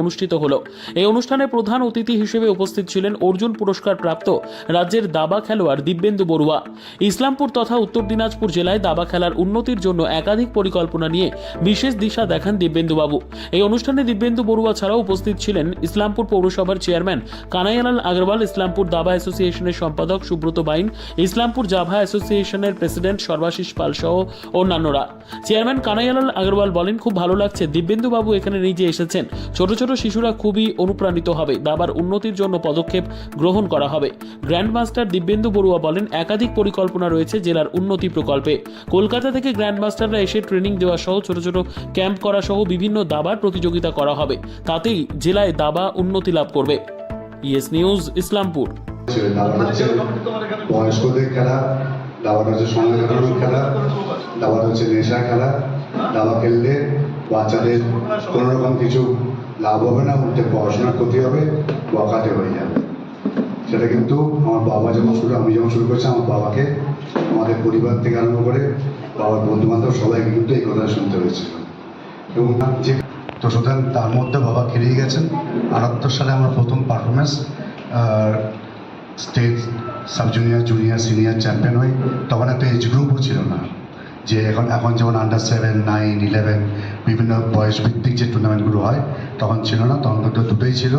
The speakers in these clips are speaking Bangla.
অনুষ্ঠিত হলো। এই অনুষ্ঠানে প্রধান অতিথি হিসেবে উপস্থিত ছিলেন অর্জুন পুরস্কার প্রাপ্ত রাজ্যের দাবা খেলোয়াড় দিব্যেন্দু বড়ুয়া। ইসলামপুর তথা উত্তর দিনাজপুর জেলায় দাবা খেলার উন্নতির জন্য একাধিক পরিকল্পনা নিয়ে বিশেষ দিশা দেখান দিব্যেন্দুবাবু। এই অনুষ্ঠানে দিব্যেন্দু বড়ুয়া ছাড়াও উপস্থিত ছিলেন ইসলামপুর পৌরসভার চেয়ারম্যান কানাইয়ালাল আগরওয়াল, ইসলামপুর দাবা অ্যাসোসিয়েশনের সম্পাদক সুব্রত বাইন, ইসলামপুর জাভা অ্যাসোসিয়েশনের প্রেসিডেন্ট সর্বাশিস পাল সহ অন্যান্যরা। চেয়ারম্যান কানাইয়ালাল আগরওয়াল বলেন, খুব ভালো লাগছে। দিব্যেন্দু বাবু এখানে নিজে এসেছেন। ছোট ছোট শিশুরা খুবই অনুপ্রাণিত হবে। দাবার উন্নতির জন্য পদক্ষেপ গ্রহণ করা হবে। গ্র্যান্ড মাস্টার দিব্যেন্দু বড়ুয়া বলেন, একাধিক পরিকল্পনা রয়েছে জেলার উন্নতি প্রকল্পে। কলকাতা থেকে গ্র্যান্ড মাস্টাররা এসে ট্রেনিং দেওয়া সহ ছোট ছোট ক্যাম্প করা সহ বিভিন্ন দাবার প্রতিযোগিতা করা হবে। তাতেই জেলায় দাবা উন্নতি লাভ করবে। Yes news, Islampur. বয়স্কদের খেলা দাবার হচ্ছে খেলা দাবার হচ্ছে নেশা খেলা, দাবা খেললে বাচ্চাদের কোনো রকম কিছু লাভ হবে না, উল্টে পড়াশোনার ক্ষতি হবে, বকাটে হয়ে যাবে। সেটা কিন্তু আমার বাবা যেমন শুরু, আমি যেমন শুরু করেছি, আমার বাবাকে, আমাদের পরিবার থেকে আরম্ভ করে বাবার বন্ধু বান্ধব সবাইকে কিন্তু এই কথা শুনতে হয়েছিল এবং যে তো সুতরাং তার মধ্যে বাবা খেলেই গেছেন। আটাত্তর সালে আমার প্রথম performance state sub junior junior senior champion হই। তখন একটা এজ গ্রুপও ছিল না, যে এখন এখন যেমন আন্ডার সেভেন নাইন ইলেভেন বিভিন্ন বয়স ভিত্তিক যে টুর্নামেন্টগুলো হয় তখন ছিল না, তখন কিন্তু দুটোই ছিল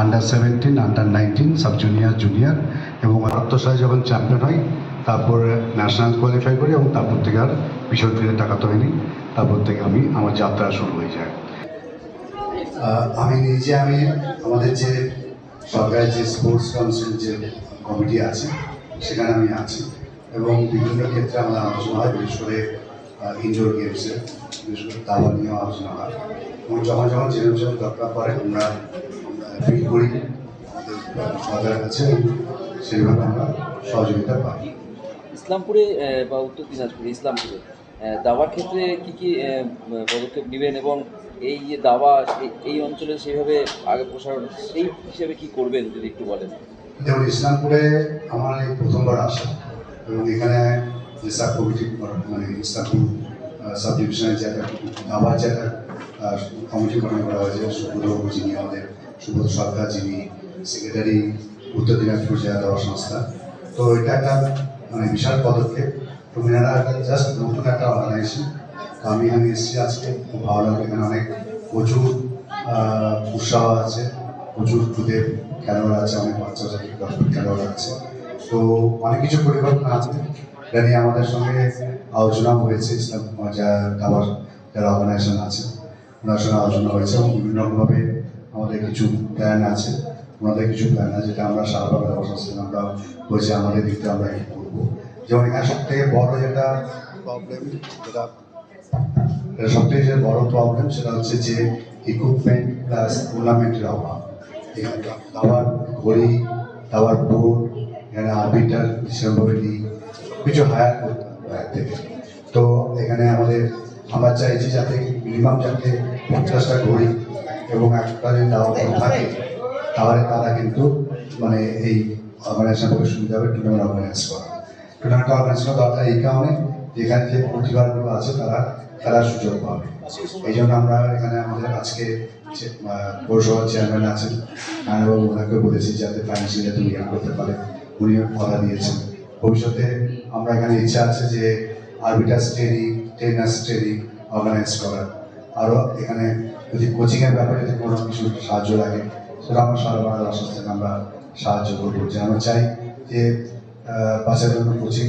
under seventeen under nineteen sub junior junior এবং আটাত্তর যখন চ্যাম্পিয়ন হয়, তারপর ন্যাশনাল কোয়ালিফাই করি এবং তারপর থেকে আর পিছন ফিরে টাকাতে হয়নি, তারপর থেকে আমি আমার যাত্রা শুরু হয়ে যায়। আমি নিজে, আমি আমাদের যে সরকারের যে স্পোর্টস কাউন্সিল যে কমিটি আছে, সেখানে আমি আছি এবং বিভিন্ন ক্ষেত্রে আমাদের আলোচনা হয়, বিশেষ করে ইনডোর গেমসের বিশেষ করে দাবা নিয়েও আলোচনা হয়। যখন যখন যেরকম দরকার পড়ে আমরা ফিল করি। আমাদের সরকারের কাছে সেইভাবে আমরা সহযোগিতা পাই। ইসলামপুরে বা উত্তর দিনাজপুরে ইসলামপুরে দাবার ক্ষেত্রে কি কি পদক্ষেপ নেবেন এবং এই যে দাবা এই- অঞ্চলে সেইভাবে আগে প্রসারণ সেই হিসেবে কি করবেন যদি একটু বলেন? যেমন ইসলামপুরে আমার এই প্রথমবার আসা এবং এখানে যে সাব কমিটি মানে ইসলামপুর সাব ডিভিশনের যে একটা দাবার যে একটা আহ, কমিটি গঠন করা হয়েছে সুব্রত যিনি আমাদের, সুব্রত সরকার যিনি সেক্রেটারি উত্তর দিনাজপুর জেলা দাবা সংস্থা। তো এটা একটা মানে বিশাল পদক্ষেপ। তো একটা জাস্ট নতুন একটা অর্গানাইজেশন তো আমি এখানে এসেছি আজকে, খুব ভালো লাগল। এখানে অনেক প্রচুর উৎসাহ আছে, প্রচুর খুদের খেলোয়াড় আছে, অনেক বাচ্চা খেলোয়াড় আছে। তো অনেক কিছু পরিকল্পনা আছে। এটা নিয়ে আমাদের সঙ্গে আলোচনা হয়েছে, ইসলাম যা দাবার যারা অর্গানাইজেশন আছে। ওনার আলোচনা হয়েছে এবং বিভিন্ন রকমভাবে আমাদের কিছু প্ল্যান আছে। ওনাদের কিছু প্ল্যান আছে যেটা আমরা সারাভাবে সংস্থা আমরা বলছি, আমাদের দিকটা আমরা এই করব। যেমন এখানে সব থেকে বড় যেটা প্রবলেম যেটা এটা সবথেকে যে বড় প্রবলেম সেটা হচ্ছে যে ইকুইপমেন্ট প্লাস টুর্নামেন্টের অভাব। দাবার ঘড়ি, দাবার বোর্ড এখানে আর্বিটার সেরকমভাবে কিছু হায়ার করতে হবে। থেকে তো এখানে আমাদের, আমরা চাইছি যাতে মিনিমাম যাতে পঞ্চাশটা ঘড়ি এবং একটা যদি দাবার থাকে। তাহলে তারা কিন্তু মানে এই অর্গানাইজেশন করে সুবিধা হবে টুর্নামেন্ট অর্গানাইজ করা টুর্নামেন্ট অর্গানাইজ করা দরকার এই কারণে যেখানে যে প্রতিভাগুলো আছে তারা খেলার সুযোগ পাবে। এই জন্য আমরা এখানে আমাদের আজকে পৌরসভার চেয়ারম্যান আছেন। নারায়ণবাবু ওনাকে বলেছি যাতে ফাইন্যান্সিয়াল যাতে উনি করতে পারে। উনিও কথা দিয়েছেন। ভবিষ্যতে আমরা এখানে ইচ্ছা আছে যে arbiters training trainers training organise করার। আরও এখানে যদি কোচিংয়ের ব্যাপারে যদি কোনো কিছু সাহায্য লাগে সেটা আমরা সারা বাংলা থেকে আমরা সাহায্য করব। যে আমরা চাই যে আহ, বাচ্চাদের জন্য কোচিং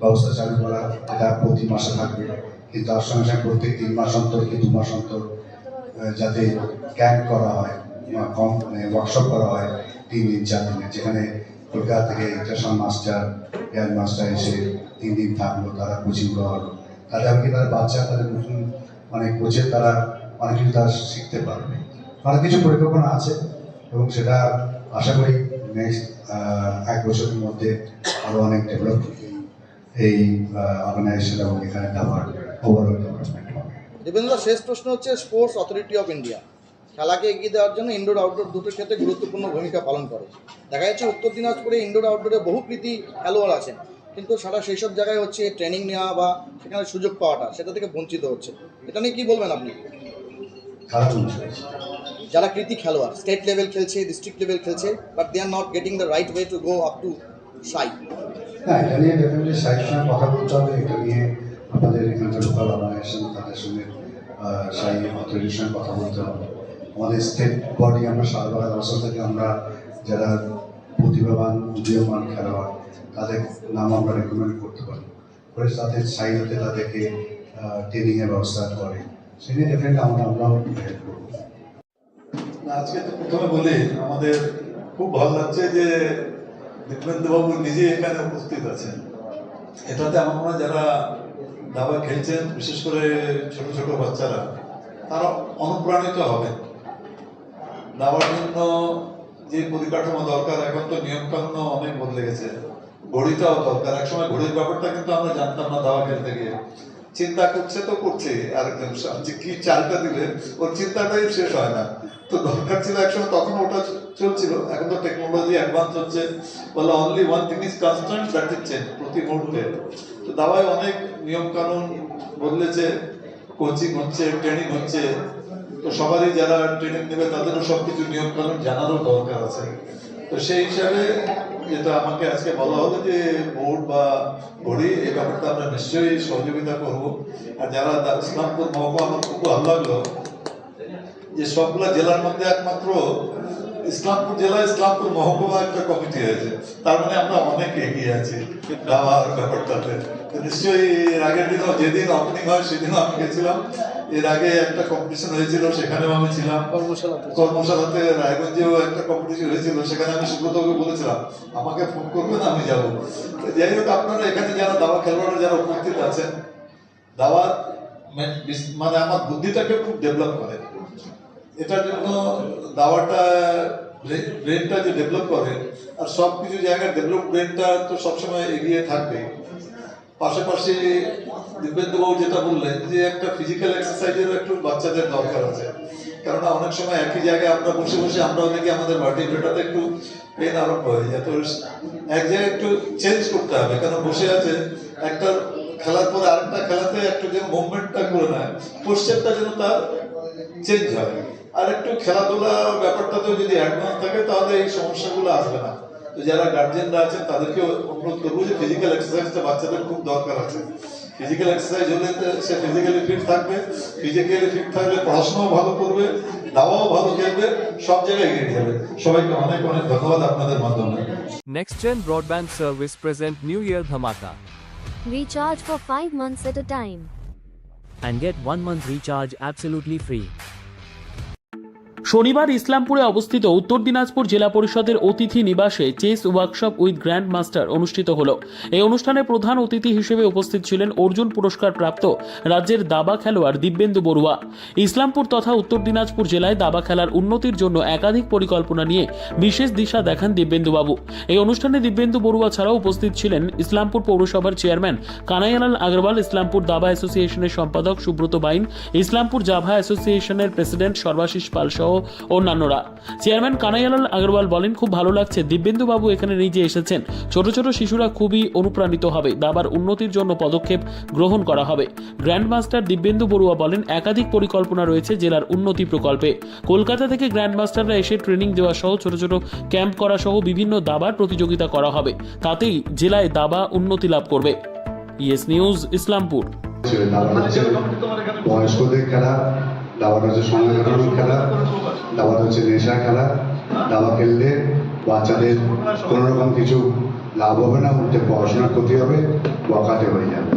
ব্যবস্থা চালু করা এটা প্রতি মাসে থাকবে। কিন্তু তার সঙ্গে সঙ্গে প্রত্যেক তিন মাস অন্তর কি দু মাস অন্তর যাতে ক্যাম্প করা হয় কম মানে ওয়ার্কশপ করা হয় তিন দিন চার দিনে। যেখানে কলকাতা থেকে ইন্টারন্যাশনাল মাস্টার এয়ার মাস্টার এসে তিন দিন থাকল তারা কোচিং করা হলো তাহলে কি তার বাচ্চা তাদের নতুন মানে কোচের তারা, অনেক কিছু তারা শিখতে পারবে। অনেক কিছু পরিকল্পনা আছে এবং সেটা আশা করি নেক্সট এক বছরের মধ্যে আরও অনেক ডেভেলপ এই অর্গানাইজেশন এবং এখানে দাবার ওভারঅল ডেভেলপমেন্ট দেবেন্দ্র, শেষ প্রশ্ন হচ্ছে স্পোর্টস অথরিটি অফ ইন্ডিয়া খেলাকে এগিয়ে দেওয়ার জন্য ইনডোর আউটডোর দুটোর ক্ষেত্রে গুরুত্বপূর্ণ ভূমিকা পালন করে। দেখা যাচ্ছে উত্তর দিনাজপুরে ইনডোর আউটডোরে বহু কৃতি খেলোয়াড় আছেন। কিন্তু সারা সেই সব জায়গায় হচ্ছে ট্রেনিং নেওয়া বা সেখানে সুযোগ পাওয়াটা, সেটা থেকে বঞ্চিত হচ্ছে। এটা নিয়ে কি বলবেন আপনি? যারা কৃতি খেলোয়াড় স্টেট লেভেল খেলছে ডিস্ট্রিক্ট লেভেল খেলছে but they are not getting the right way to go up to SAI হ্যাঁ এটা নিয়ে ডেফিনেটলি সাইকের সঙ্গে কথা বলতে হবে, এটা নিয়ে আমাদের এখানকার লোকাল অর্গানাইজেশন তাদের সঙ্গে সাই অথরিটির সঙ্গে কথা বলতে হবে। আমাদের স্টেট বডি আমরা সারাবার অবস্থা থেকে আমরা যারা প্রতিভাবান, উদীয়মান খেলোয়াড়, তাদের নাম আমরা রেকমেন্ড করতে পারি। করে তাদের সাই হতে তাদেরকে ট্রেনিংয়ের ব্যবস্থা করে। সে নিয়ে ডেফিনেটলি আমরা, আমরাও হেল্প করব। আজকে তো প্রথমে বলি, আমাদের খুব ভালো লাগছে যে দীপেন্দ্রবাবু নিজে এখানে উপস্থিত আছেন। এটাতে আমার মনে যারা দাবা খেলছেন, বিশেষ করে ছোট ছোট বাচ্চারা, তারা অনুপ্রাণিত হবে। দাবার জন্য যে পরিকাঠামো দরকার, এখন তো নিয়ম কানুন অনেক বদলে গেছে। ঘড়িটাও দরকার। একসময় ঘড়ির ব্যাপারটা কিন্তু আমরা জানতাম না দাবা খেলতে গিয়ে। চিন্তা করছে তো করছে আরেকজন। যে কি চালটা দিলে, ওর চিন্তাটাই শেষ হয় না। তো দরকার ছিল একসময় তখন ওটা চলছিল। এখন তো টেকনোলজি অ্যাডভান্স হচ্ছে বলে only one thing is constant that is change প্রতি মুহূর্তে। তো দাবায় অনেক নিয়ম কানুন বদলেছে। কোচিং হচ্ছে ট্রেনিং হচ্ছে। তো সবারই যারা ট্রেনিং নেবে তাদেরও সব কিছু নিয়ম কানুন জানারও দরকার আছে। তো সেই হিসাবে যেটা আমাকে আজকে বলা হলো যে বোর্ড বা ঘড়ি এই ব্যাপারটা আমরা নিশ্চয়ই সহযোগিতা করব। আর যারা ইসলামপুর মহকুমা আমার খুব ভালো লাগল, যে সবগুলা জেলার মধ্যে একমাত্র ইসলামপুর জেলা, ইসলামপুর মহকুমা একটা কমিটি হয়েছে। তার মানে আমরা অনেক এগিয়ে আছি দাবার ব্যাপারটাতে। নিশ্চয়ই এর আগের দিনও যেদিন ওপেনিং হয়, সেদিনও আমি গেছিলাম। এর আগে একটা কম্পিটিশন হয়েছিল সেখানেও আমি ছিলাম। কর্মশালাতে। কর্মশালাতে রায়গঞ্জেও একটা কম্পিটিশন হয়েছিল সেখানে আমি সুব্রতকে বলেছিলাম আমাকে ফোন করবেন আমি যাব। যাই হোক আপনারা এখানে যারা দাবা খেলোয়াড়রা যারা উপস্থিত আছেন দাবা মে- মানে আমার বুদ্ধিটাকে খুব ডেভেলপ করে। এটার জন্য দাওয়াটা ব্রেনটা যে ডেভেলপ করে আর সব কিছু জায়গায় ডেভেলপ ব্রেনটা তো সবসময় এগিয়ে থাকবে পাশাপাশি যেটা বললেন যে একটা ফিজিক্যাল একটু বাচ্চাদের দরকার আছে। কেননা অনেক সময় একই জায়গায় আমরা বসে বসে আমরাও দেখি আমাদের একটু পেন আরম্ভ হয়ে যায়। তো এক জায়গায় একটু চেঞ্জ করতে হবে। কেন বসে আছে, একটা খেলার পরে আরেকটা খেলাতে একটু যে মুভমেন্টটা করে নেয় পোস্টারটা যেন তার চেঞ্জ হয়। আর একটু খেলাধুলা ব্যাপারটাতেও যদি অ্যাডভান্স থাকে, তাহলে এই সমস্যাগুলো আসবে না। তো যারা গার্জিয়ানরা আছেন তাদেরকে অনুরোধ করব যে ফিজিক্যাল এক্সারসাইজটা বাচ্চাদের খুব দরকার আছে ফিজিক্যাল এক্সারসাইজ হলে সে ফিজিক্যালি ফিট থাকবে ফিজিক্যালি ফিট থাকলে পড়াশোনাও ভালো করবে দাওয়াও ভালো খেলবে সব জায়গায় এগিয়ে যাবে সবাইকে অনেক অনেক ধন্যবাদ আপনাদের মাধ্যমে NextGen Broadband Service present New Year Dhamaka Recharge for 5 months at a time. and get one month recharge absolutely free. শনিবার ইসলামপুরে অবস্থিত উত্তর দিনাজপুর জেলা পরিষদের অতিথি নিবাসে chess workshop with grand master অনুষ্ঠিত হল। এই অনুষ্ঠানে প্রধান অতিথি হিসেবে উপস্থিত ছিলেন অর্জুন পুরস্কার প্রাপ্ত রাজ্যের দাবা খেলোয়াড় দিব্যেন্দু বড়ুয়া। ইসলামপুর তথা উত্তর দিনাজপুর জেলায় দাবা খেলার উন্নতির জন্য একাধিক পরিকল্পনা নিয়ে বিশেষ দিশা দেখান দিব্যেন্দুবাবু। এই অনুষ্ঠানে দিব্যেন্দু বড়ুয়া ছাড়াও উপস্থিত ছিলেন ইসলামপুর পৌরসভার চেয়ারম্যান কানাইয়ালাল আগরওয়াল, ইসলামপুর দাবা অ্যাসোসিয়েশনের সম্পাদক সুব্রত বাইন, ইসলামপুর জাভা অ্যাসোসিয়েশনের প্রেসিডেন্ট সর্বাশিস পাল সহ অন্যান্যরা। চেয়ারম্যান কানাইয়ালাল আগরওয়াল বলেন, খুব ভালো লাগছে। দিব্যেন্দু বাবু এখানে নিজে এসেছেন। ছোট ছোট শিশুরা খুবই অনুপ্রাণিত হবে। দাবার উন্নতির জন্য পদক্ষেপ গ্রহণ করা হবে। গ্র্যান্ড মাস্টার দিব্যেন্দু বড়ুয়া বলেন, একাধিক পরিকল্পনা রয়েছে জেলার উন্নতি প্রকল্পে। কলকাতা থেকে গ্র্যান্ড মাস্টাররা এসে ট্রেনিং দেওয়া সহ ছোট ছোট ক্যাম্প করা সহ বিভিন্ন দাবার প্রতিযোগিতা করা হবে। তাতেই জেলায় দাবা উন্নতি লাভ করবে। Yes news, Islampur. বয়স্কদের খেলা দাবার হচ্ছে সংগ্রামের খেলা, দাবার হচ্ছে নেশা খেলা, দাবা খেললে বাচ্চাদের কোনো রকম কিছু লাভ হবে না উল্টে পড়াশোনার ক্ষতি হবে বকাতে হয়ে যাবে।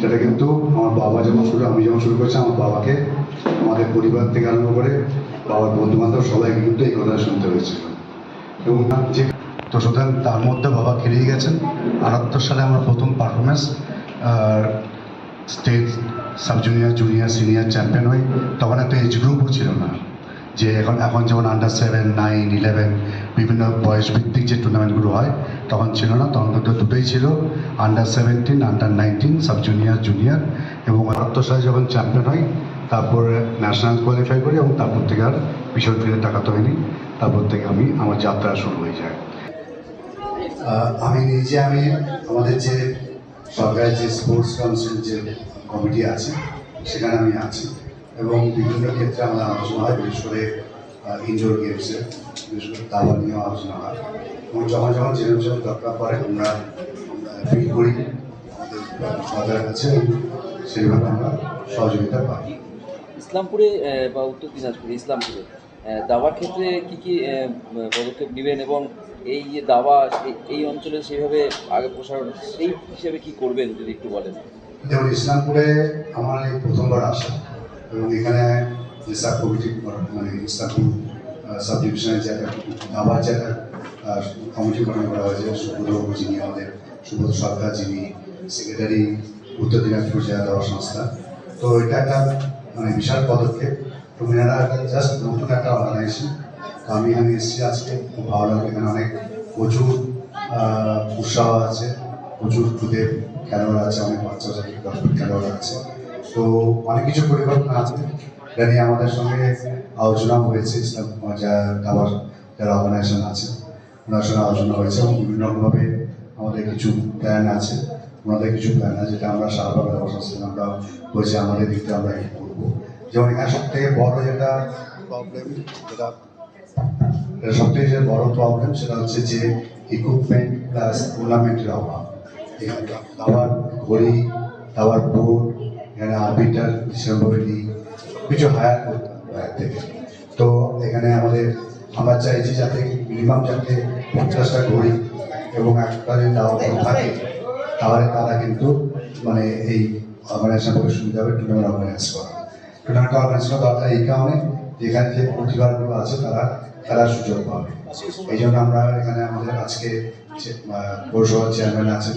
সেটা কিন্তু আমার বাবা যেমন শুরু, আমি যেমন শুরু করেছি, আমার বাবাকে, আমাদের পরিবার থেকে আরম্ভ করে বাবার বন্ধু বান্ধব সবাইকে কিন্তু এই কথা শুনতে হয়েছিল এবং যে তো সুতরাং তার মধ্যে বাবা খেলেই গেছেন। আটাত্তর সালে আমার প্রথম performance state sub junior junior senior champion হই। তখন একটা এজ গ্রুপও ছিল না। যে এখন এখন যেমন আন্ডার সেভেন নাইন ইলেভেন বিভিন্ন বয়স ভিত্তিক যে টুর্নামেন্টগুলো হয়, তখন ছিল না। তখন কিন্তু দুটোই ছিল। Under seventeen under nineteen sub junior junior এবং সালে যখন চ্যাম্পিয়ন হয়, তারপর ন্যাশনাল কোয়ালিফাই করি এবং তারপর থেকে আর পিছন ফিরে তাকাতে হয়নি। তারপর থেকে আমি আমার যাত্রা শুরু হয়ে যায়। আমি নিজে, আমি আমাদের যে সরকারি যে স্পোর্টস কাউন্সিল যে কমিটি আছে, সেখানে আমি আছি এবং বিভিন্ন ক্ষেত্রে আমাদের আলোচনা হয়, বিশেষ করে ইনডোর গেমসে বিশেষ করে দাবা নিয়েও আলোচনা হয়। এবং যখন যখন যেরকম যেরকম দরকার পড়ে, আমরা ফিল করি আমাদের কাছে সেইভাবে আমরা সহযোগিতা পাই। ইসলামপুরে বা উত্তর দিনাজপুরে, ইসলামপুরে দাবার ক্ষেত্রে কি কি পদক্ষেপ নেবেন এবং এই যে দাবা এই অঞ্চলে সেইভাবে আগে প্রসারণ, সেই হিসেবে কি করবেন, যদি একটু বলেন? যেমন ইসলামপুরে আমার এই প্রথমবার আসা এবং এখানে যে সাব কমিটি মানে ইসলামপুর সাব ডিভিশনের যে একটা একটা কমিটি গঠন করা হয়েছে, সুব্রত যিনি আমাদের, সুব্রত সরকার যিনি সেক্রেটারি উত্তর দিনাজপুর জেলা দাবা সংস্থা। তো এটা একটা মানে বিশাল পদক্ষেপ। এবং এনারা জাস্ট নতুন একটা অর্গানাইজেশন তো আমি এখানে এসেছি আজকে, খুব ভালো লাগল। এখানে অনেক প্রচুর উৎসাহ আছে, প্রচুর খুদের খেলোয়াড় আছে, অনেক বাচ্চা বাচ্চা খেলোয়াড় আছে। তো অনেক কিছু পরিকল্পনা আছে। এটা নিয়ে আমাদের সঙ্গে আলোচনা হয়েছে, ইসলাম যা দাবার যারা অর্গানাইজেশন আছে, ওনার সঙ্গে আলোচনা হয়েছে এবং বিভিন্ন রকমভাবে আমাদের কিছু প্ল্যান আছে। ওনাদের কিছু প্ল্যান আছে যেটা আমরা দাবার সংস্থান আমরা বলছি, আমাদের দিক থেকে আমরা কি করব। যেমন এখানে সব থেকে বড় যেটা প্রবলেম যেটা এটা সবথেকে যে বড় প্রবলেম সেটা হচ্ছে যে ইকুইপমেন্ট প্লাস টুর্নামেন্টের অভাব। এখানে দাবার ঘড়ি দাবার বোর্ড, এখানে আরবিটার নিই কিছু হায়ার বাইরে থেকে। তো এখানে আমাদের, আমরা চাইছি যাতে মিনিমাম যাতে পঞ্চাশটা ঘড়ি এবং একটা দাবার থাকে, তাহলে তারা কিন্তু মানে এই অর্গানাইজেশন করে সুবিধা হবে টুর্নামেন্ট অর্গানাইজ করা টুর্নামেন্ট অর্গানাইজ করা দরকার এই কারণে যেখানে যে প্রতিভাগুলো আছে তারা খেলার সুযোগ পাবে। এই জন্য আমরা এখানে আমাদের আজকে পৌরসভার চেয়ারম্যান আছেন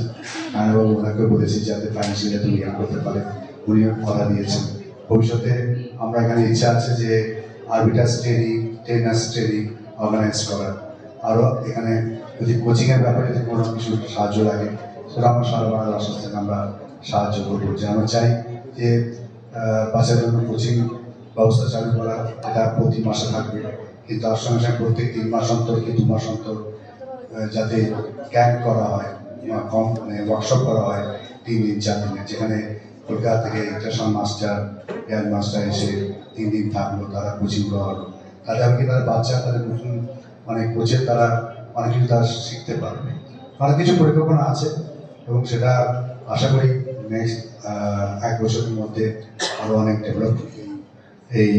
নারায়ণবাবু ওনাকে বলেছি যাতে ফাইন্যান্সিয়ালি ইয়ে করতে পারে। উনিও কথা দিয়েছেন। ভবিষ্যতে আমরা এখানে ইচ্ছা আছে যে arbiters training trainers training organise করার। আরও এখানে যদি কোচিংয়ের ব্যাপারে যদি কোনো কিছু সাহায্য লাগে, সেটা আমরা সারা বাংলা রাষ্ট্র থেকে আমরা সাহায্য করব। যে আমরা চাই যে বাচ্চাদের কোচিং ব্যবস্থা চালু করা, এটা প্রতি মাসে থাকবে। কিন্তু তার সঙ্গে সঙ্গে প্রত্যেক তিন মাস অন্তর কি দু মাস অন্তর যাতে ক্যাম্প করা হয় বা কম মানে ওয়ার্কশপ করা হয় তিন দিন, চার দিনে। যেখানে কলকাতা থেকে ইন্টারন্যাশনাল মাস্টার গ্র্যান্ড মাস্টার এসে তিন দিন থাকল, তারা কোচিং করা হলো তাতে আর কি তাদের বাচ্চা, তাদের নতুন মানে কোচের তারা অনেক কিছু তারা শিখতে পারবে। অনেক কিছু পরিকল্পনা আছে এবং সেটা আশা করি নেক্সট এক বছরের মধ্যে আরও অনেক ডেভেলপ এই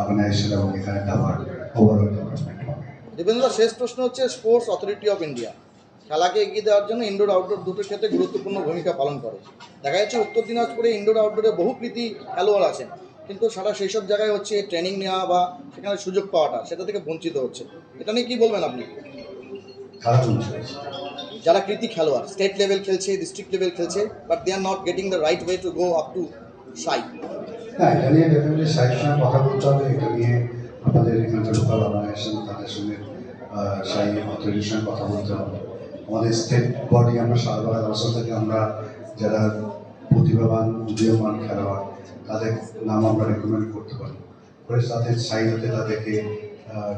অর্গানাইজেশন এবং এখানে দাবার ওভারঅল ডেভেলপমেন্ট হবে। দেবেন্দ্র শেষ প্রশ্ন হচ্ছে স্পোর্টস অথরিটি অফ ইন্ডিয়া। খেলাকে এগিয়ে দেওয়ার জন্য ইনডোর আউটডোর দুটোর ক্ষেত্রে গুরুত্বপূর্ণ ভূমিকা পালন করে। দেখা যাচ্ছে উত্তর দিনাজপুরে ইনডোর আউটডোরে বহু কৃতি খেলোয়াড় আছেন কিন্তু সারা সেই সব জায়গায় হচ্ছে ট্রেনিং নেওয়া বা সেখানে সুযোগ পাওয়াটা সেটা থেকে বঞ্চিত হচ্ছে। এটা নিয়ে কি বলবেন আপনি? যারা কৃতি খেলোয়াড় স্টেট লেভেল খেলছে ডিস্ট্রিক্ট লেভেল খেলছে but they are not getting the right way to go up to SAI হ্যাঁ এটা নিয়ে ডেফিনেটলি সঙ্গে কথা বলতে হবে এটা নিয়ে আমাদের এখানকার লোকাল অর্গানাইজেশন তাদের সঙ্গে সাহি অথরিটির সঙ্গে কথা বলতে হবে। আমাদের স্টেট বডি আমরা সারবাগ অবস্থা থেকে আমরা যারা প্রতিভাবান, উদীয়মান খেলোয়াড়, তাদের নাম আমরা রেকমেন্ড করতে পারি। করে তাদের সাই যাতে তাদেরকে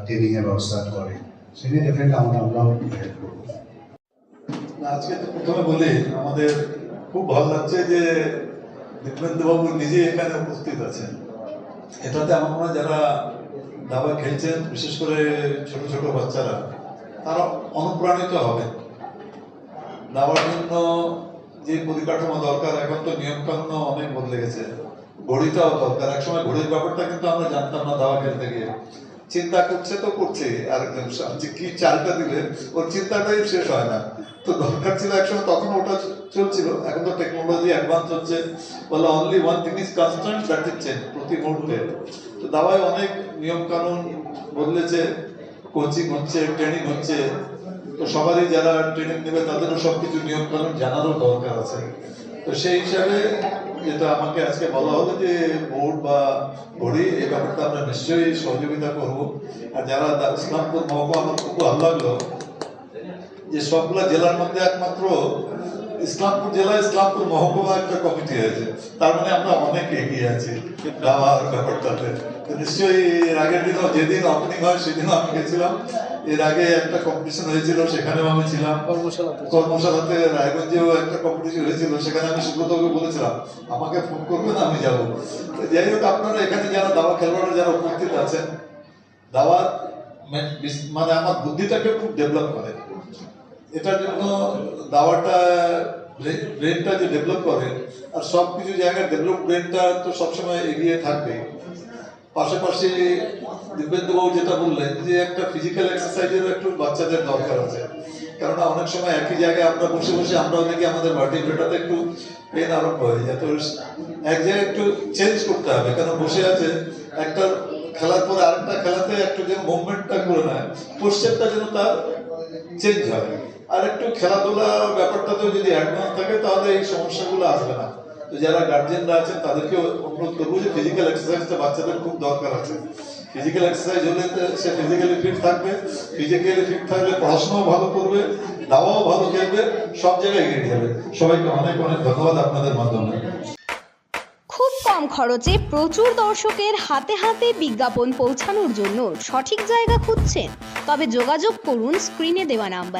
ট্রেনিংয়ের ব্যবস্থা করে। সে নিয়ে ডেফিনেটলি আমরা, আমরাও হেল্প করব। আজকে তো প্রথমে বলি, আমাদের খুব ভালো লাগছে যে দীপেন্দ্রবাবু নিজে এখানে উপস্থিত আছেন। এটাতে আমার যারা দাবা খেলছেন বিশেষ করে ছোট ছোট বাচ্চারা, তারা অনুপ্রাণিত হবে। দাবার জন্য যে পরিকাঠামো দরকার, এখন তো নিয়ম কানুন অনেক বদলে গেছে। ঘড়িটাও দরকার। একসময় ঘড়ির ব্যাপারটা কিন্তু আমরা জানতাম না দাবা খেলতে গিয়ে। চিন্তা করছে তো করছে আরেকজন। যে কি চালটা দিলে, ওর চিন্তাটাই শেষ হয় না। তো দরকার ছিল একসময় তখন ওটা চলছিল। এখন তো টেকনোলজি অ্যাডভান্স হচ্ছে। বলে only one thing is constant that is change প্রতি মুহূর্তে। তো দাবায় অনেক নিয়ম কানুন বদলেছে, কোচিং হচ্ছে ট্রেনিং হচ্ছে। তো সবারই যারা ট্রেনিং নেবে, তাদেরও সব কিছু নিয়ম কানুন জানারও দরকার আছে। তো সেই হিসাবে যেটা আমাকে আজকে বলা হলো যে, বোর্ড বা ঘড়ি, এই ব্যাপারটা আমরা নিশ্চয়ই সহযোগিতা করব। আর যারা ইসলামপুর মহকুমা আমার খুব ভালো লাগল যে সবগুলা জেলার মধ্যে একমাত্র ইসলামপুর জেলা ইসলামপুর মহকুমা একটা কমিটি হয়েছে। তার মানে আমরা অনেক এগিয়ে আছি। দাবার ব্যাপারটাতে। নিশ্চয়ই এর আগের দিনও যেদিন ওপেনিং হয় সেদিনও আমি গেছিলাম। এর আগে একটা কম্পিটিশন হয়েছিল সেখানেও আমি ছিলাম। কর্মশালাতে। কর্মশালাতে রায়গঞ্জেও একটা কম্পিটিশন হয়েছিল সেখানে আমি সুব্রতকে বলেছিলাম আমাকে ফোন করবেন আমি যাব। যাই হোক আপনারা এখানে যারা দাবা খেলোয়াড়রা যারা উপস্থিত আছেন দাওয়ার মে- বিস- মানে আমার বুদ্ধিটাকে খুব ডেভেলপ করে। এটার জন্য দাওয়াটা ব্রেনটা যে ডেভেলপ করে, আর সব কিছু জায়গায় ডেভেলপ ব্রেনটা তো সবসময় এগিয়ে থাকবে পাশাপাশি দিব্যেন্দুবাবু যেটা বললেন যে একটা ফিজিক্যাল এক্সারসাইজেরও একটু বাচ্চাদের দরকার আছে। কেননা অনেক সময় একই জায়গায় আমরা বসে বসে আমরাও দেখি আমাদের ভার্টিব্রেটাতে একটু পেন আরম্ভ হয়ে যায়। তো এক জায়গায় একটু চেঞ্জ করতে হবে। কেন বসে আছে, একটা খেলার পরে আরেকটা খেলাতে একটু যে মুভমেন্টটা করে নেয় পোস্টারটা যেন তার চেঞ্জ হয়। আর একটু খেলাধুলা ব্যাপারটাতেও যদি অ্যাডভান্স থাকে, তাহলে এই সমস্যাগুলো আসবে না। তো যারা গার্জেনরা আছেন তাদেরকে অনুরোধ করব যে ফিজিক্যাল এক্সারসাইজটা বাচ্চাদের খুব দরকার আছে। ফিজিক্যাল এক্সারসাইজ হলে সে ফিজিক্যালি ফিট থাকবে ফিজিক্যালি ফিট থাকলে পড়াশোনাও ভালো করবে, দাওয়াও ভালো খেলবে, সব জায়গায় এগিয়ে যাবে। সবাইকে অনেক অনেক ধন্যবাদ আপনাদের মাধ্যমে। খুব কম খরচে প্রচুর দর্শকের হাতে হাতে বিজ্ঞাপন পৌঁছানোর জন্য সঠিক জায়গা খুঁজছেন। তবে যোগাযোগ করুন স্ক্রিনে দেওয়া নাম্বারে।